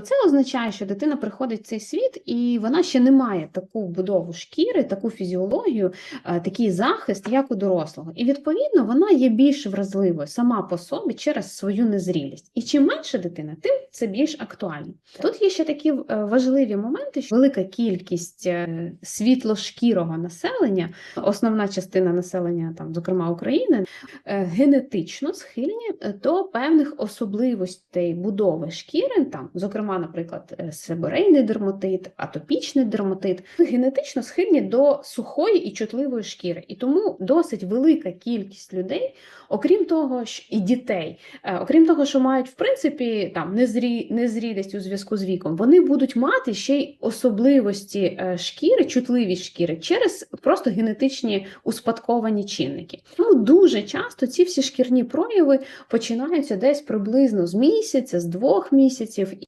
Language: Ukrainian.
Це означає, що дитина приходить в цей світ, і вона ще не має таку будову шкіри, таку фізіологію, е, такий захист, як у дорослого. І відповідно вона є більш вразливою сама по собі через свою незрілість. І чим менше дитина, тим це більш актуально. Тут є ще такі е, важливі моменти, що велика кількість е, світлошкірого населення, основна частина населення, там, зокрема України, генетично схильні до певних особливостей будови шкіри, там, зокрема, наприклад, е, себорейний дерматит, атопічний дерматит, генетично схильні до сухої і чутливої шкіри. І тому досить велика кількість людей, окрім того, і дітей, е, окрім того, що мають в принципі там незрі, незрілість у зв'язку з віком, вони будуть мати ще й особливості е, шкіри, чутливість шкіри через просто генетичні успадковані чинники. Тому дуже часто ці всі шкірні прояви починаються десь приблизно з місяця, з двох місяців.